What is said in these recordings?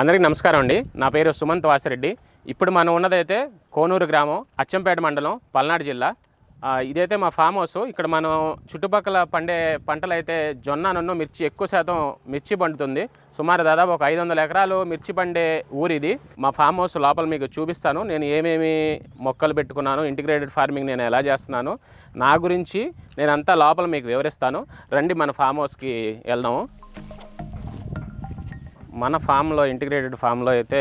అందరికీ నమస్కారం అండి. నా పేరు సుమంత్ వాసిరెడ్డి. ఇప్పుడు మనం ఉన్నదైతే కోనూరు గ్రామం అచ్చంపేట మండలం పల్నాడు జిల్లా. ఇదైతే మా ఫామ్ హౌస్. ఇక్కడ మనం చుట్టుపక్కల పండే పంటలు అయితే జొన్న నన్ను మిర్చి ఎక్కువ శాతం మిర్చి పండుతుంది. సుమారు దాదాపు ఒక ఐదు వందల ఎకరాలు మిర్చి పండే ఊరు ఇది. మా ఫామ్ హౌస్ లోపల మీకు చూపిస్తాను. నేను ఏమేమి మొక్కలు పెట్టుకున్నాను ఇంటిగ్రేటెడ్ ఫార్మింగ్ నేను ఎలా చేస్తున్నాను నా గురించి నేను అంతా లోపల మీకు వివరిస్తాను. రండి మన ఫామ్ హౌస్కి వెళ్దాము. మన ఫామ్లో ఇంటిగ్రేటెడ్ ఫామ్లో అయితే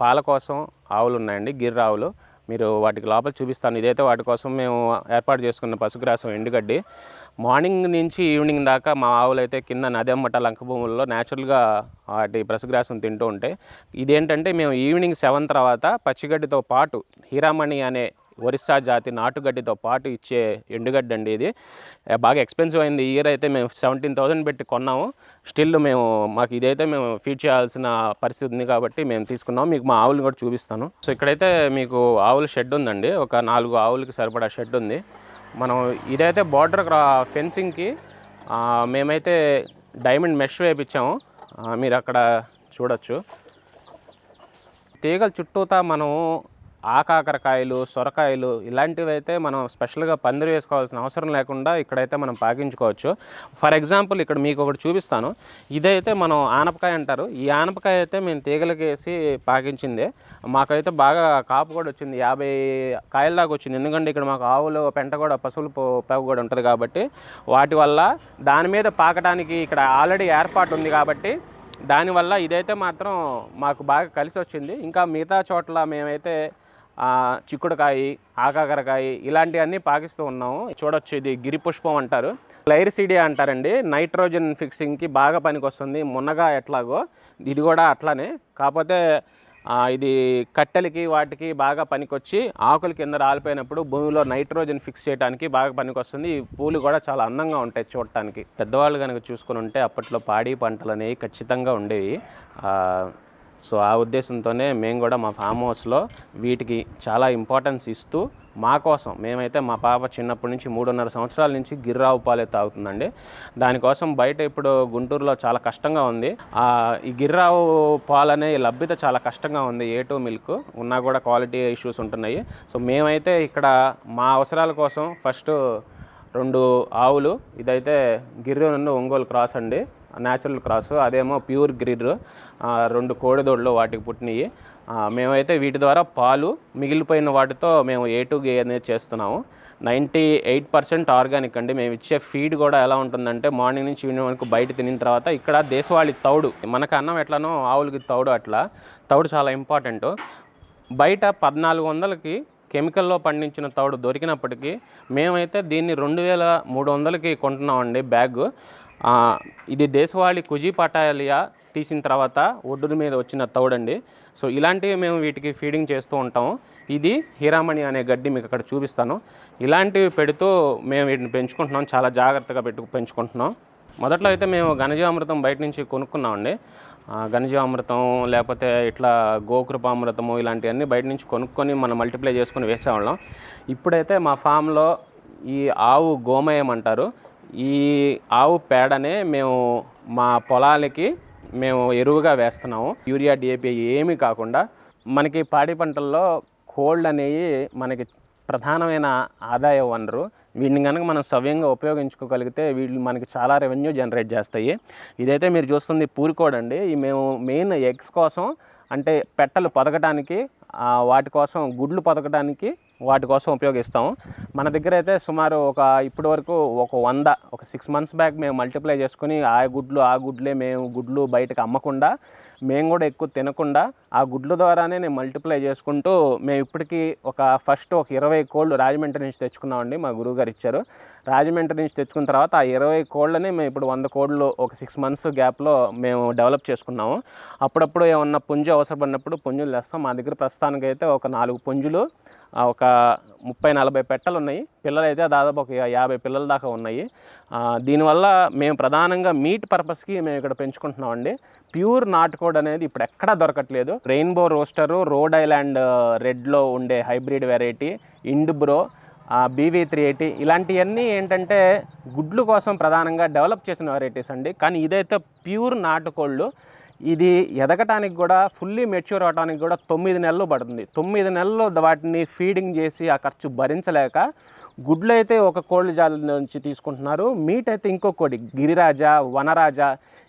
పాల కోసం ఆవులు ఉన్నాయండి గిర్ర ఆవులు. మీరు వాటికి లోపల చూపిస్తాను. ఇదైతే వాటి కోసం మేము ఏర్పాటు చేసుకున్న పశుగ్రాసం ఎండుగడ్డి. మార్నింగ్ నుంచి ఈవినింగ్ దాకా మా ఆవులు అయితే కింద నదెమ్మట లంక భూముల్లో న్యాచురల్గా వాటి పశుగ్రాసం తింటూ ఉంటాయి ఇదేంటంటే మేము ఈవినింగ్ సెవెన్ తర్వాత పచ్చిగడ్డితో పాటు హీరామణి అనే ఒరిస్సా జాతి నాటుగడ్డితో పాటు ఇచ్చే ఎండుగడ్డి అండి ఇది బాగా ఎక్స్పెన్సివ్ అయింది. ఇయర్ అయితే మేము సెవెంటీన్ థౌసండ్ పెట్టి కొన్నాము. స్టిల్ మేము మాకు ఇదైతే మేము ఫీడ్ చేయాల్సిన పరిస్థితి ఉంది కాబట్టి మేము తీసుకున్నాం మీకు మా ఆవులు కూడా చూపిస్తాను. సో ఇక్కడైతే మీకు ఆవుల షెడ్ ఉందండి. ఒక నాలుగు ఆవులకి సరిపడా షెడ్ ఉంది. మనం ఇదైతే బార్డర్ ఫెన్సింగ్కి మేమైతే డైమండ్ మెష్ వేపించాము మీరు అక్కడ చూడొచ్చు. తీగల చుట్టూతా మనం ఆకాకరకాయలు సొరకాయలు ఇలాంటివి అయితే మనం స్పెషల్గా పందిరి వేసుకోవాల్సిన అవసరం లేకుండా ఇక్కడైతే మనం పాకించుకోవచ్చు. ఫర్ ఎగ్జాంపుల్ ఇక్కడ మీకు ఒకటి చూపిస్తాను. ఇదైతే మనం ఆనపకాయ అంటారు. ఈ ఆనపకాయ అయితే మేము తీగలకి వేసి పాకించింది. మాకైతే బాగా కాపు కూడా వచ్చింది. యాభై కాయల దాకా వచ్చింది. ఎందుకంటే ఇక్కడ మాకు ఆవులు పెంట కూడా పశువులు పో- పెవ కూడా ఉంటుంది కాబట్టి వాటి వల్ల దాని మీద పాకడానికి ఇక్కడ ఆల్రెడీ ఏర్పాటు ఉంది కాబట్టి దానివల్ల ఇదైతే మాత్రం మాకు బాగా కలిసి వచ్చింది ఇంకా మిగతా చోట్ల మేమైతే చిక్కుడుకాయ ఆకాకరకాయ ఇలాంటివన్నీ పాకిస్తూ ఉన్నాము. చూడొచ్చు ఇది గిరి పుష్పం అంటారు. లైర్సిడి అంటారండి. నైట్రోజన్ ఫిక్సింగ్కి బాగా పనికొస్తుంది. మునగా ఎట్లాగో ఇది కూడా అట్లానే. కాకపోతే ఇది కట్టెలకి వాటికి బాగా పనికొచ్చి ఆకుల కింద రాలిపోయినప్పుడు భూమిలో నైట్రోజన్ ఫిక్స్ చేయడానికి బాగా పనికొస్తుంది. ఈ పూలు కూడా చాలా అందంగా ఉంటాయి చూడటానికి. పెద్దవాళ్ళు కనుక చూసుకుని ఉంటే అప్పట్లో పాడి పంటలు అనేవి ఖచ్చితంగా ఉండేవి. సో ఆ ఉద్దేశంతోనే మేము కూడా మా ఫామ్ హౌస్లో వీటికి చాలా ఇంపార్టెన్స్ ఇస్తూ మా కోసం మేమైతే మా పాప చిన్నప్పటి నుంచి మూడున్నర సంవత్సరాల నుంచి గిర్రావు పాలే తాగుతుందండి. దానికోసం బయట ఇప్పుడు గుంటూరులో చాలా కష్టంగా ఉంది. ఈ గిర్రావు పాలనే లభ్యత చాలా కష్టంగా ఉంది. ఏ టూ మిల్క్ ఉన్నా కూడా క్వాలిటీ ఇష్యూస్ ఉంటున్నాయి. సో మేమైతే ఇక్కడ మా అవసరాల కోసం ఫస్ట్ రెండు ఆవులు ఇదైతే గిర్రె నుండి ఒంగోలు క్రాస్ అండి. న్యాచురల్ క్రాస్ అదేమో ప్యూర్ గ్రిర్ రెండు కోడిదోళ్ళు వాటికి పుట్టినవి మేమైతే వీటి ద్వారా పాలు మిగిలిపోయిన వాటితో మేము ఏ టు గే అనేది చేస్తున్నాము. నైంటీ ఎయిట్ పర్సెంట్ ఆర్గానిక్ అండి. మేము ఇచ్చే ఫీడ్ కూడా ఎలా ఉంటుందంటే మార్నింగ్ నుంచి ఈవినింగ్ వరకు బయట తినిన తర్వాత ఇక్కడ దేశవాళి తౌడు మనకు అన్నం ఎట్లానో ఆవులకి తౌడు అట్లా. తౌడు చాలా ఇంపార్టెంట్. బయట పద్నాలుగు వందలకి కెమికల్లో పండించిన తౌడు దొరికినప్పటికీ మేమైతే దీన్ని రెండు వేల మూడు వందలకి కొంటున్నామండి బ్యాగ్. ఇది దేశవాళి కుజీ పటాలియా తీసిన తర్వాత ఒడ్డు మీద వచ్చిన తౌడండి. సో ఇలాంటివి మేము వీటికి ఫీడింగ్ చేస్తూ ఉంటాము. ఇది హీరామణి అనే గడ్డి మీకు అక్కడ చూపిస్తాను. ఇలాంటివి పెడుతూ మేము వీటిని పెంచుకుంటున్నాం. చాలా జాగ్రత్తగా పెట్టు పెంచుకుంటున్నాం. మొదట్లో అయితే మేము ఘనజీవామృతం బయట నుంచి కొనుక్కున్నామండి. ఘనజీవామృతం లేకపోతే ఇట్లా గోకృపామృతము ఇలాంటివన్నీ బయట నుంచి కొనుక్కొని మనం మల్టిప్లై చేసుకొని వేసేవాళ్ళం. ఇప్పుడైతే మా ఫామ్లో ఈ ఆవు గోమయం అంటారు. ఈ ఆవు పేడనే మేము మా పొలాలకి మేము ఎరువుగా వేస్తున్నాము. యూరియా డిఏపి ఏమీ కాకుండా మనకి పాడి పంటల్లో కోల్డ్ అనేవి మనకి ప్రధానమైన ఆదాయ వనరు. వీటిని కనుక మనం సవ్యంగా ఉపయోగించుకోగలిగితే వీళ్ళు మనకి చాలా రెవెన్యూ జనరేట్ చేస్తాయి. ఇదైతే మీరు చూస్తుంది పూరికోడ్ అండి. మేము మెయిన్ ఎగ్స్ కోసం అంటే పెట్టలు పొదగటానికి వాటి కోసం గుడ్లు పొదగటానికి వాటి కోసం ఉపయోగిస్తాము. మన దగ్గర అయితే సుమారు ఒక ఇప్పటి వరకు ఒక వంద ఒక సిక్స్ మంత్స్ బ్యాక్ మేము మల్టిప్లై చేసుకుని ఆ గుడ్లు ఆ గుడ్లే మేము గుడ్లు బయటకు అమ్మకుండా మేము కూడా ఎక్కువ తినకుండా ఆ గుడ్ల ద్వారానే నేను మల్టిప్లై చేసుకుంటూ మేము ఇప్పటికీ ఒక ఫస్ట్ ఒక ఇరవై కోళ్ళు రాజమండ్రి నుంచి తెచ్చుకున్నామండి మా గురువు గారు ఇచ్చారు. రాజమండ్రి నుంచి తెచ్చుకున్న తర్వాత ఆ ఇరవై కోళ్ళని మేము ఇప్పుడు వంద కోళ్ళు ఒక సిక్స్ మంత్స్ గ్యాప్లో మేము డెవలప్ చేసుకున్నాము. అప్పుడప్పుడు ఏమన్నా పుంజు అవసరపడినప్పుడు పుంజులు తెస్తాం. మా దగ్గర ప్రస్తుతానికి అయితే ఒక నాలుగు పుంజులు ఒక ముప్పై నలభై పెట్టలు ఉన్నాయి. పిల్లలు అయితే దాదాపు ఒక యాభై పిల్లల దాకా ఉన్నాయి. దీనివల్ల మేము ప్రధానంగా మీట్ పర్పస్కి మేము ఇక్కడ పెంచుకుంటున్నామండి. ప్యూర్ నాటుకోడ్ అనేది ఇప్పుడు ఎక్కడా దొరకట్లేదు. రెయిన్బో రోస్టరు రోడ్ ఐలాండ్ రెడ్లో ఉండే hybrid variety Indbro BV three eighty ఇలాంటివన్నీ ఏంటంటే గుడ్లు కోసం ప్రధానంగా డెవలప్ చేసిన వెరైటీస్ అండి. కానీ ఇదైతే ప్యూర్ నాటుకోళ్ళు. ఇది ఎదగటానికి కూడా ఫుల్లీ మెచ్యూర్ అవడానికి కూడా తొమ్మిది నెలలు పడుతుంది. తొమ్మిది నెలలు వాటిని ఫీడింగ్ చేసి ఆ ఖర్చు భరించలేక గుడ్లు అయితే ఒక కోళ్ళ జాల నుంచి తీసుకుంటున్నారు. మీట్ అయితే ఇంకొకటి కోడి గిరిరాజ వనరాజ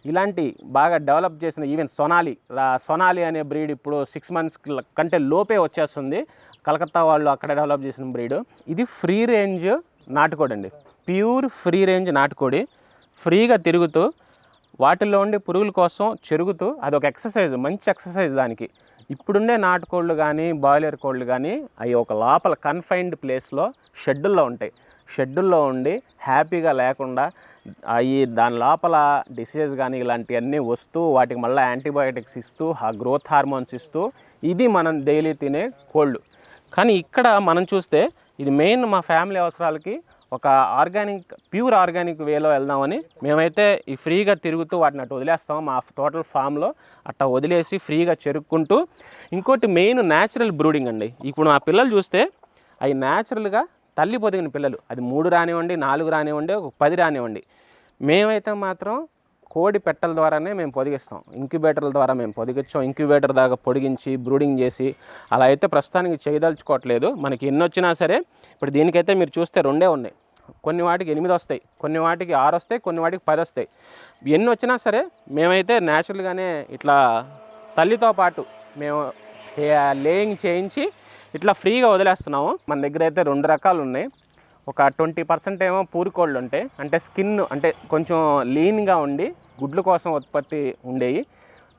ఇలాంటి బాగా డెవలప్ చేసిన ఈవెన్ సొనాలి సొనాలి అనే బ్రీడ్ ఇప్పుడు సిక్స్ మంత్స్ కంటే లోపే వచ్చేస్తుంది. కలకత్తా వాళ్ళు అక్కడ డెవలప్ చేసిన బ్రీడ్ ఇది ఫ్రీ రేంజ్ నాటుకోడండి. ప్యూర్ ఫ్రీ రేంజ్ నాటుకోడి. ఫ్రీగా తిరుగుతూ వాటిల్లో ఉండే పురుగుల కోసం చెరుగుతూ అదొక ఎక్సర్సైజ్ మంచి ఎక్సర్సైజ్ దానికి. ఇప్పుడుండే నాటుకోళ్ళు కానీ బాయిలర్ కోళ్ళు కానీ అవి ఒక లోపల కన్ఫైన్డ్ ప్లేస్లో షెడ్యూల్లో ఉంటాయి. షెడ్యూల్లో ఉండి హ్యాపీగా లేకుండా అవి దాని లోపల డిసీజెస్ కానీ ఇలాంటివన్నీ వస్తూ వాటికి మళ్ళీ యాంటీబయాటిక్స్ ఇస్తూ ఆ గ్రోత్ హార్మోన్స్ ఇస్తూ ఇది మనం డైలీ తినే కోళ్ళు. కానీ ఇక్కడ మనం చూస్తే ఇది మెయిన్ మా ఫ్యామిలీ అవసరాలకి ఒక ఆర్గానిక్ ప్యూర్ ఆర్గానిక్ వేలో వెళ్దామని మేమైతే ఈ ఫ్రీగా తిరుగుతూ వాటిని అటు వదిలేస్తాం. మా టోటల్ ఫామ్లో అట్లా వదిలేసి ఫ్రీగా చెరుక్కుంటూ ఇంకోటి మెయిన్ న్యాచురల్ బ్రూడింగ్ అండి. ఇప్పుడు మా పిల్లలు చూస్తే అవి న్యాచురల్గా తల్లి పొదిగిన పిల్లలు. అది మూడు రానివ్వండి నాలుగు రానివ్వండి ఒక పది రానివ్వండి. మేమైతే మాత్రం కోడి పెట్టల ద్వారానే మేము పొదిగిస్తాం. ఇంక్యుబేటర్ల ద్వారా మేము పొదిగించాం ఇంక్యుబేటర్ దాకా పొడిగించి బ్రూడింగ్ చేసి అలా అయితే ప్రస్తుతానికి చేయదలుచుకోవట్లేదు. మనకి ఎన్ని వచ్చినా సరే ఇప్పుడు దీనికైతే మీరు చూస్తే రెండే ఉన్నాయి. కొన్ని వాటికి ఎనిమిది వస్తాయి కొన్ని వాటికి ఆరు వస్తాయి కొన్ని వాటికి పది వస్తాయి. ఎన్ని వచ్చినా సరే మేమైతే న్యాచురల్గానే ఇట్లా తల్లితో పాటు మేము లేయింగ్ చేయించి ఇట్లా ఫ్రీగా వదిలేస్తున్నాము. మన దగ్గర అయితే రెండు రకాలు ఉన్నాయి. ఒక ట్వంటీ పర్సెంట్ ఏమో పూరికోళ్ళు ఉంటాయి. అంటే స్కిన్ అంటే కొంచెం లీన్గా ఉండి గుడ్ల కోసం ఉత్పత్తి ఉండేవి.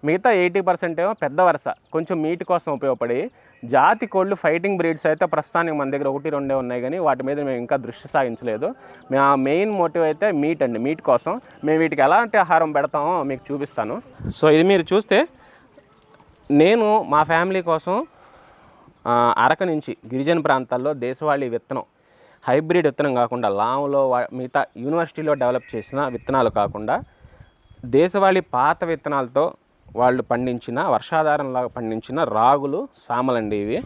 మిగతా ఎయిటీ పర్సెంట్ ఏమో పెద్ద వరుస కొంచెం మీట్ కోసం ఉపయోగపడి. జాతి కోళ్ళు ఫైటింగ్ బ్రీడ్స్ అయితే ప్రస్తుతానికి మన దగ్గర ఒకటి రెండే ఉన్నాయి కానీ వాటి మీద మేము ఇంకా దృష్టి సాగించలేదు. మేము ఆ మెయిన్ మోటివ్ అయితే మీట్ అండి మీట్ కోసం. మేము వీటికి ఎలాంటి ఆహారం పెడతామో మీకు చూపిస్తాను. సో ఇది మీరు చూస్తే నేను మా ఫ్యామిలీ కోసం అరక నుంచి గిరిజన ప్రాంతాల్లో దేశవాళీ విత్తనం హైబ్రిడ్ విత్తనం కాకుండా లాంలో మిగతా యూనివర్సిటీలో డెవలప్ చేసిన విత్తనాలు కాకుండా దేశవాళీ పాత విత్తనాలతో వాళ్ళు పండించిన వర్షాధారంలాగా పండించిన రాగులు సామలండి ఇవి.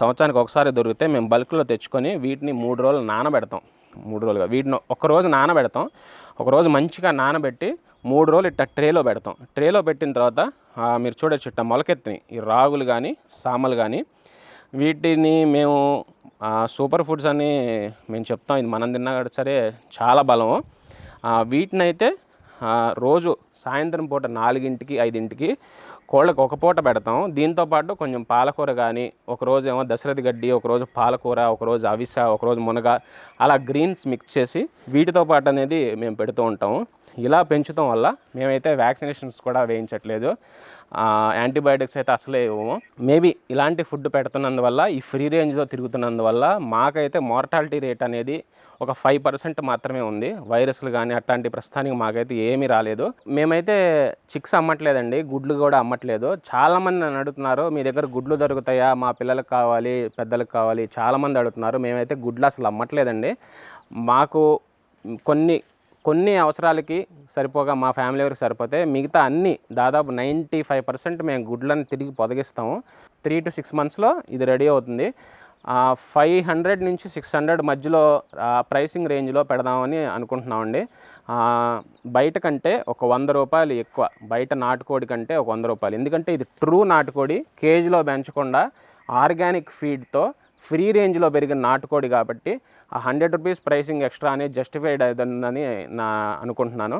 సంవత్సరానికి ఒకసారి దొరికితే మేము బల్క్లో తెచ్చుకొని వీటిని మూడు రోజులు నానబెడతాం. మూడు రోజులుగా వీటిని ఒకరోజు నానబెడతాం. ఒకరోజు మంచిగా నానబెట్టి మూడు రోజులు ఇట్ట ట్రేలో పెడతాం. ట్రేలో పెట్టిన తర్వాత మీరు చూడొచ్చు ఇట్ట మొలకెత్తిని. ఈ రాగులు కానీ సామలు కానీ వీటిని మేము సూపర్ ఫుడ్స్ అని మేము చెప్తాం. ఇది మనం తిన్నా సరే చాలా బలం వీటినైతే రోజు సాయంత్రం పూట నాలుగింటికి ఐదింటికి కోళ్ళకు ఒక పూట పెడతాం. దీంతో పాటు కొంచెం పాలకూర కానీ ఒకరోజు ఏమో దశరథి గడ్డి ఒకరోజు పాలకూర ఒకరోజు అవిస ఒకరోజు మునగ అలా గ్రీన్స్ మిక్స్ చేసి వీటితో పాటు అనేది మేము పెడుతూ ఉంటాము ఇలా పెంచడం వల్ల మేమైతే వ్యాక్సినేషన్స్ కూడా వేయించట్లేదు. యాంటీబయాటిక్స్ అయితే అసలే ఇవ్వము. మేబీ ఇలాంటి ఫుడ్ పెడుతున్నందువల్ల ఈ ఫ్రీ రేంజ్లో తిరుగుతున్నందువల్ల మాకైతే మార్టాలిటీ రేట్ అనేది ఒక ఫైవ్ పర్సెంట్ మాత్రమే ఉంది. వైరస్లు కానీ అట్లాంటి ప్రస్తుతానికి మాకైతే ఏమీ రాలేదు. మేమైతే చిక్స్ అమ్మట్లేదండి. గుడ్లు కూడా అమ్మట్లేదు. చాలామంది నన్ను అడుగుతున్నారు మీ దగ్గర గుడ్లు దొరుకుతాయా? మా పిల్లలకు కావాలి పెద్దలకు కావాలి. చాలామంది అడుగుతున్నారు మేమైతే గుడ్లు అసలు అమ్మట్లేదండి. మాకు కొన్ని కొన్ని అవసరాలకి సరిపోగా మా ఫ్యామిలీ వరకు సరిపోతే మిగతా అన్ని దాదాపు నైంటీ ఫైవ్ పర్సెంట్ మేము గుడ్లను తిరిగి పొదగిస్తాము. త్రీ టు సిక్స్ మంత్స్లో ఇది రెడీ అవుతుంది. ఫైవ్ హండ్రెడ్ నుంచి సిక్స్ హండ్రెడ్ మధ్యలో ప్రైసింగ్ రేంజ్లో పెడదామని అనుకుంటున్నామండి. బయట కంటే ఒక వంద రూపాయలు ఎక్కువ బయట నాటుకోడి కంటే ఒక వంద రూపాయలు. ఎందుకంటే ఇది ట్రూ నాటుకోడి కేజీలో పెంచకుండా ఆర్గానిక్ ఫీడ్తో ఫ్రీ రేంజ్లో పెరిగిన నాటుకోడి కాబట్టి ఆ హండ్రెడ్ రూపీస్ ప్రైసింగ్ ఎక్స్ట్రా అనేది జస్టిఫైడ్ అవుతుందని నా అనుకుంటున్నాను.